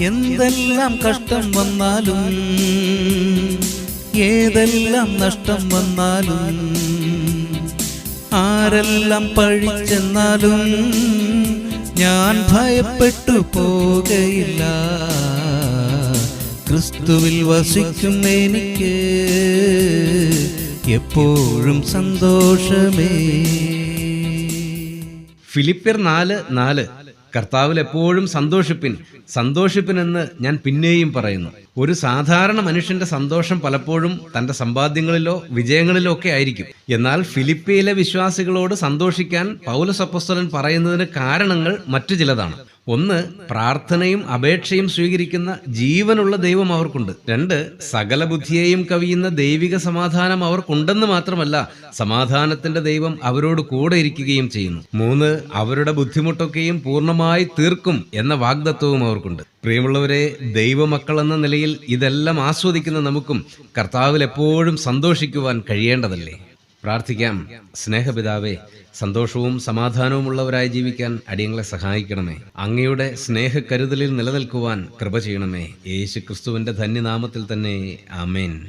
എന്തെല്ലാം കഷ്ടം വന്നാലും ഏതെല്ലാം നഷ്ടം വന്നാലും ആരെല്ലാം പഴിച്ചെന്നാലും ഞാൻ ഭയപ്പെട്ടു പോകയില്ല. ക്രിസ്തുവിൽ വസിക്കും എനിക്ക് എപ്പോഴും സന്തോഷമേ. ഫിലിപ്പിയർ നാല് നാല്. കർത്താവിൽ എപ്പോഴും സന്തോഷിപ്പിൻ സന്തോഷിപ്പിനെന്ന് ഞാൻ പിന്നെയും പറയുന്നു. ഒരു സാധാരണ മനുഷ്യന്റെ സന്തോഷം പലപ്പോഴും തന്റെ സമ്പാദ്യങ്ങളിലോ വിജയങ്ങളിലോ ഒക്കെ ആയിരിക്കും. എന്നാൽ ഫിലിപ്പിയിലെ വിശ്വാസികളോട് സന്തോഷിക്കാൻ പൗലസപ്പസ്തലൻ പറയുന്നതിന് കാരണങ്ങൾ മറ്റു ചിലതാണ്. ഒന്ന് പ്രാർത്ഥനയും അപേക്ഷയും സ്വീകരിക്കുന്ന ജീവനുള്ള ദൈവം അവർക്കുണ്ട്. രണ്ട് സകല ബുദ്ധിയെയും കവിയുന്ന ദൈവിക സമാധാനം അവർക്കുണ്ടെന്ന് മാത്രമല്ല സമാധാനത്തിന്റെ ദൈവം അവരോട് കൂടെ ഇരിക്കുകയും ചെയ്യുന്നു. മൂന്ന് അവരുടെ ബുദ്ധിമുട്ടൊക്കെയും പൂർണമായി തീർക്കും എന്ന വാഗ്ദത്വവും അവർക്കുണ്ട്. പ്രിയമുള്ളവരെ ദൈവമക്കൾ എന്ന നിലയിൽ ഇതെല്ലാം ആസ്വദിക്കുന്ന നമുക്കും കർത്താവിൽ എപ്പോഴും സന്തോഷിക്കുവാൻ കഴിയേണ്ടതല്ലേ? പ്രാർത്ഥിക്കാം. സ്നേഹപിതാവേ സന്തോഷവും സമാധാനവുമുള്ളവരായി ജീവിക്കാൻ അടിയങ്ങളെ സഹായിക്കണമേ. അങ്ങയുടെ സ്നേഹക്കരുതലിൽ നിലനിൽക്കുവാൻ കൃപ ചെയ്യണമേ. യേശു ക്രിസ്തുവിന്റെ ധന്യനാമത്തിൽ തന്നെ. ആമേൻ.